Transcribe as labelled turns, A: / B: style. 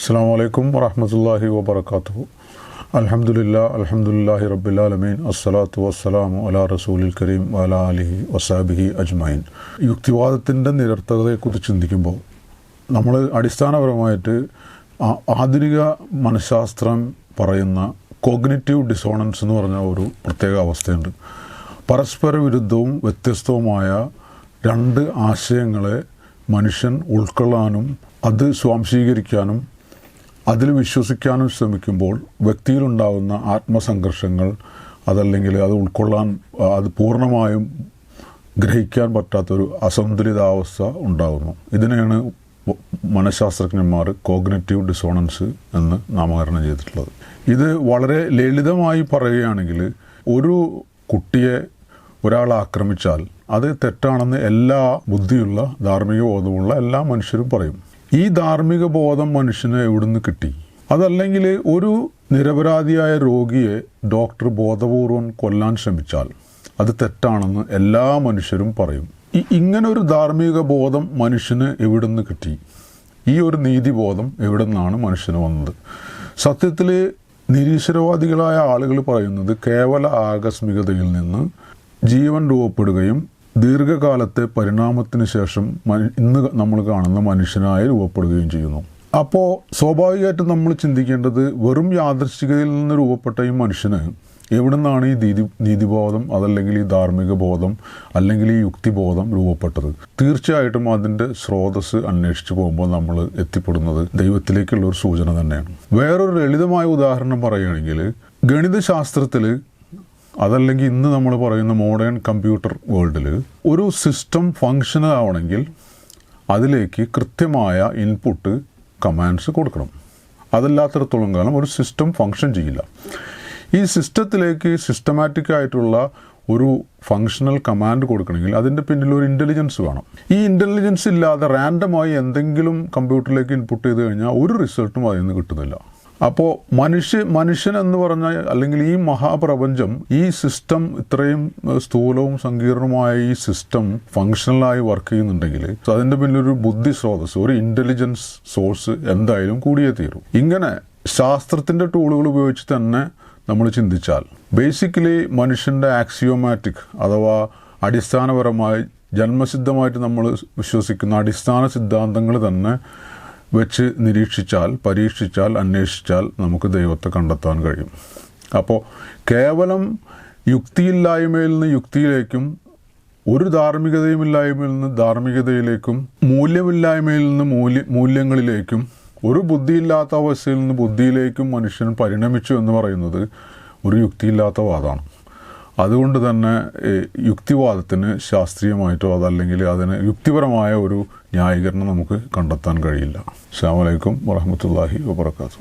A: അസ്സാം വലൈക്കും വറഹമത്തല്ലാഹി വബർക്കാത്തു അലഹമുല്ല അലഹമുല്ലാഹി റബ്ബുലാലമീൻ അസ്സലാത്തു വസ്സലാമു അലാ റസൂലിൽ കരീം അലാ അലിഹി വസാബിഹി അജ്മൈൻ യുക്തിവാദത്തിന്റെ നിരർത്ഥകതയെക്കുറിച്ച് ചിന്തിക്കുമ്പോൾ നമ്മൾ അടിസ്ഥാനപരമായിട്ട് ആധുനിക മനഃശാസ്ത്രം പറയുന്ന കോഗ്നിറ്റീവ് ഡിസോണൻസ് എന്ന് പറഞ്ഞ ഒരു പ്രത്യേക അവസ്ഥയുണ്ട്. പരസ്പര വിരുദ്ധവും വ്യത്യസ്തവുമായ രണ്ട് ആശയങ്ങളെ മനുഷ്യൻ ഉൾക്കൊള്ളാനും അത് സ്വാംശീകരിക്കാനും അതിൽ വിശ്വസിക്കാനും ശ്രമിക്കുമ്പോൾ വ്യക്തിയിലുണ്ടാകുന്ന ആത്മസംഘർഷങ്ങൾ അതല്ലെങ്കിൽ അത് ഉൾക്കൊള്ളാൻ അത് പൂർണമായും ഗ്രഹിക്കാൻ പറ്റാത്തൊരു അസന്തുലിതാവസ്ഥ ഉണ്ടാകുന്നു ഇതിനെയാണ് മനഃശാസ്ത്രജ്ഞന്മാർ കോഗ്നറ്റീവ് ഡിസോണൻസ് എന്ന് നാമകരണം ചെയ്തിട്ടുള്ളത്. ഇത് വളരെ ലളിതമായി പറയുകയാണെങ്കിൽ ഒരു കുട്ടിയെ ഒരാൾ ആക്രമിച്ചാൽ അത് തെറ്റാണെന്ന് എല്ലാ ബുദ്ധിയുള്ള ധാർമ്മിക ബോധമുള്ള എല്ലാ മനുഷ്യരും പറയും. ഈ ധാർമ്മിക ബോധം മനുഷ്യന് എവിടുന്ന് കിട്ടി? അതല്ലെങ്കിൽ ഒരു നിരപരാധിയായ രോഗിയെ ഡോക്ടർ ബോധപൂർവം കൊല്ലാൻ ശ്രമിച്ചാൽ അത് തെറ്റാണെന്ന് എല്ലാ മനുഷ്യരും പറയും. ഈ ഇങ്ങനെ ഒരു ധാർമ്മിക ബോധം മനുഷ്യന് എവിടുന്ന് കിട്ടി? ഈ ഒരു നീതിബോധം എവിടെ നിന്നാണ് മനുഷ്യന് വന്നത്? സത്യത്തിൽ നിരീശ്വരവാദികളായ ആളുകൾ പറയുന്നത് കേവല ആകസ്മികതയിൽ നിന്ന് ജീവൻ രൂപപ്പെടുകയും ദീർഘകാലത്തെ പരിണാമത്തിന് ശേഷം ഇന്ന് നമ്മൾ കാണുന്ന മനുഷ്യനായി രൂപപ്പെടുകയും ചെയ്യുന്നു. അപ്പോൾ സ്വാഭാവികമായിട്ടും നമ്മൾ ചിന്തിക്കേണ്ടത് വെറും യാദൃശ്ചികതയിൽ നിന്ന് രൂപപ്പെട്ട ഈ മനുഷ്യന് എവിടെ നിന്നാണ് ഈ നീതി നീതിബോധം അതല്ലെങ്കിൽ ഈ ധാർമ്മിക ബോധം അല്ലെങ്കിൽ ഈ യുക്തിബോധം രൂപപ്പെട്ടത്? തീർച്ചയായിട്ടും അതിന്റെ സ്രോതസ് അന്വേഷിച്ച് പോകുമ്പോൾ നമ്മൾ എത്തിപ്പെടുന്നത് ദൈവത്തിലേക്കുള്ള ഒരു സൂചന തന്നെയാണ്. വേറൊരു ലളിതമായ ഉദാഹരണം പറയുകയാണെങ്കിൽ ഗണിതശാസ്ത്രത്തിൽ അതല്ലെങ്കിൽ ഇന്ന് നമ്മൾ പറയുന്ന മോഡേൺ കമ്പ്യൂട്ടർ വേൾഡിൽ ഒരു സിസ്റ്റം ഫങ്ഷണൽ ആവണമെങ്കിൽ അതിലേക്ക് കൃത്യമായ ഇൻപുട്ട് കമാൻഡ്സ് കൊടുക്കണം. അതല്ലാത്തിടത്തോളം കാലം ഒരു സിസ്റ്റം ഫങ്ഷൻ ചെയ്യില്ല. ഈ സിസ്റ്റത്തിലേക്ക് സിസ്റ്റമാറ്റിക് ആയിട്ടുള്ള ഒരു ഫങ്ഷണൽ കമാൻഡ് കൊടുക്കണമെങ്കിൽ അതിന്റെ പിന്നിൽ ഒരു ഇന്റലിജൻസ് വേണം. ഈ ഇന്റലിജൻസ് ഇല്ലാതെ റാൻഡമായി എന്തെങ്കിലും കമ്പ്യൂട്ടറിലേക്ക് ഇൻപുട്ട് ചെയ്ത് കഴിഞ്ഞാൽ ഒരു റിസൾട്ടും അതിൽ നിന്ന് കിട്ടുന്നില്ല. അപ്പോൾ മനുഷ്യ മനുഷ്യൻ എന്ന് പറഞ്ഞാൽ അല്ലെങ്കിൽ ഈ മഹാപ്രപഞ്ചം ഈ സിസ്റ്റം ഇത്രയും സ്ഥൂലവും സങ്കീർണമായ ഈ സിസ്റ്റം ഫങ്ഷണലായി വർക്ക് ചെയ്യുന്നുണ്ടെങ്കിൽ അതിന്റെ പിന്നിലൊരു ബുദ്ധി സ്രോതസ് ഒരു ഇന്റലിജൻസ് സോഴ്സ് എന്തായാലും കൂടിയേ തീരും. ഇങ്ങനെ ശാസ്ത്രത്തിന്റെ ടൂളുകൾ ഉപയോഗിച്ച് തന്നെ നമ്മൾ ചിന്തിച്ചാൽ ബേസിക്കലി മനുഷ്യന്റെ ആക്സിയോമാറ്റിക് അഥവാ അടിസ്ഥാനപരമായി ജന്മസിദ്ധമായിട്ട് നമ്മൾ വിശ്വസിക്കുന്ന അടിസ്ഥാന സിദ്ധാന്തങ്ങൾ തന്നെ വെച്ച് നിരീക്ഷിച്ചാൽ പരീക്ഷിച്ചാൽ അന്വേഷിച്ചാൽ നമുക്ക് ദൈവത്തെ കണ്ടെത്താൻ കഴിയും. അപ്പോൾ കേവലം യുക്തിയില്ലായ്മയിൽ നിന്ന് യുക്തിയിലേക്കും ഒരു ധാർമ്മികതയുമില്ലായ്മയിൽ നിന്ന് ധാർമ്മികതയിലേക്കും മൂല്യമില്ലായ്മയിൽ നിന്ന് മൂല്യ മൂല്യങ്ങളിലേക്കും ഒരു ബുദ്ധിയില്ലാത്ത അവസ്ഥയിൽ നിന്ന് ബുദ്ധിയിലേക്കും മനുഷ്യൻ പരിണമിച്ചു എന്ന് പറയുന്നത് ഒരു യുക്തിയില്ലാത്ത വാദമാണ്. അതുകൊണ്ട് തന്നെ യുക്തിവാദത്തിന് ശാസ്ത്രീയമായിട്ടോ അതല്ലെങ്കിൽ അതിന് യുക്തിപരമായ ഒരു ന്യായീകരണം നമുക്ക് കണ്ടെത്താൻ കഴിയില്ല. അസ്സാം വലൈക്കും വറഹമത്തല്ലാഹി വാബർക്കാത്തു